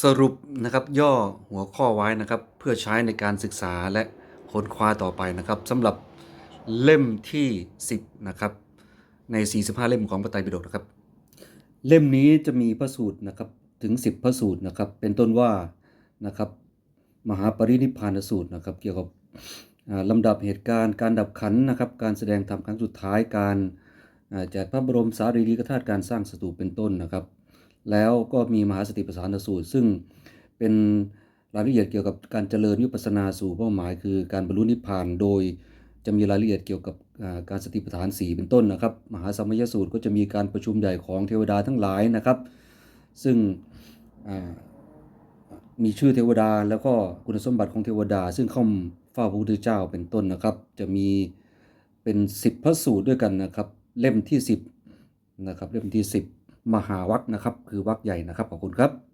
สรุปนะครับย่อหัวข้อไว้นะครับ เพื่อใช้ในการศึกษาและค้นคว้าต่อไปนะครับสำหรับเล่มที่ 10นะครับใน 45 เล่มของพระไตรปิฎกนะครับ เล่มนี้จะมีพระสูตรนะครับถึง 10 พระสูตรนะครับ เป็นต้นว่านะครับ มหาปรินิพพานสูตรนะครับ เกี่ยวกับลำดับเหตุการณ์การดับขันนะครับ การแสดงธรรมครั้งสุดท้ายการอ่าแจกพระบรมสารีริกธาตุการสร้างสถูปเป็นต้นนะครับ แล้วก็มีมหาสติปัฏฐานสูตร ซึ่งเป็นรายละเอียดเกี่ยวกับการเจริญวิปัสสนาสู่เป้าหมาย คือการบรรลุนิพพานโดยจะมีรายละเอียดเกี่ยวกับการสติปัฏฐานสีเป็นต้นนะครับ มหาสมมยสูตรก็จะมีการประชุมใหญ่ของเทวดาทั้งหลายนะครับ ซึ่งมีชื่อเทวดาแล้วก็คุณสมบัติของเทวดา ซึ่งเข้าเฝ้าพระพุทธเจ้าเป็นต้นนะครับ จะมีเป็น 10 พระสูตรด้วยกันนะครับ เล่มที่ 10นะครับเล่มที่ 10 มหาวัคนะครับ คือวัคใหญ่นะครับขอบคุณครับ